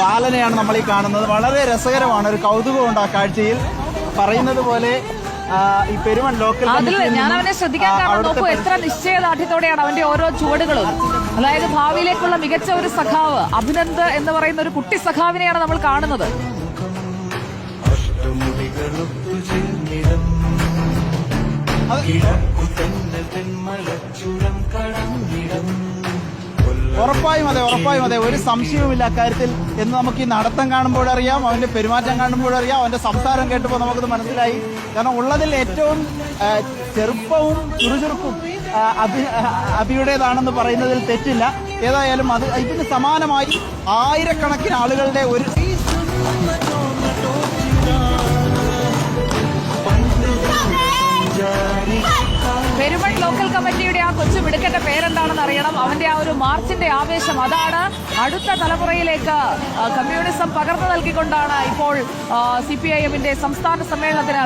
ബാലനെയാണ് നമ്മൾ ഈ കാണുന്നത്. വളരെ രസകരമാണ്. ഒരു കൗതുകമുണ്ട് ആ കാഴ്ചയിൽ. പറയുന്നത് പോലെ ഈ പെരുമൺ ലോക്കൽ ഞാൻ അവനെ ശ്രദ്ധിക്കാൻ കാരണം നോക്കൂ എത്ര നിശ്ചയദാർഢ്യത്തോടെയാണ് അവന്റെ ഓരോ ചുവടുകളും. അതായത് ഭാവിയിലേക്കുള്ള മികച്ച ഒരു സഖാവ് അഭിനന്ദ് എന്ന് പറയുന്ന ഒരു കുട്ടി സഖാവിനെയാണ് നമ്മൾ കാണുന്നത്. ഉറപ്പായും അതെ ഉറപ്പായും അതെ. ഒരു സംശയവുമില്ല അക്കാര്യത്തിൽ. എന്ന് നമുക്ക് ഈ നടത്തം കാണുമ്പോഴറിയാം അവന്റെ പെരുമാറ്റം കാണുമ്പോഴറിയാം അവന്റെ സംസാരം കേട്ടപ്പോൾ നമുക്കത് മനസ്സിലായി. കാരണം ഉള്ളതിൽ ഏറ്റവും ചെറുപ്പവും ചുറുചുറുക്കും അഭി അഭിയുടേതാണെന്ന് പറയുന്നതിൽ തെറ്റില്ല. ഏതായാലും അത് ഇതിന് സമാനമായി ആയിരക്കണക്കിന് ആളുകളുടെ ഒരു പെരുമൺ ലോക്കൽ കമ്മിറ്റിയുടെ ആ കൊച്ചു മിടുക്കന്റെ പേരെന്താണെന്ന് അറിയണം. അവന്റെ ആ ഒരു മാർച്ചിന്റെ ആവേശം അതാണ് അടുത്ത തലമുറയിലേക്ക് കമ്മ്യൂണിസം പകർന്നു നൽകിക്കൊണ്ടാണ് ഇപ്പോൾ സി പി ഐ എമ്മിന്റെ സംസ്ഥാന സമ്മേളനത്തിന്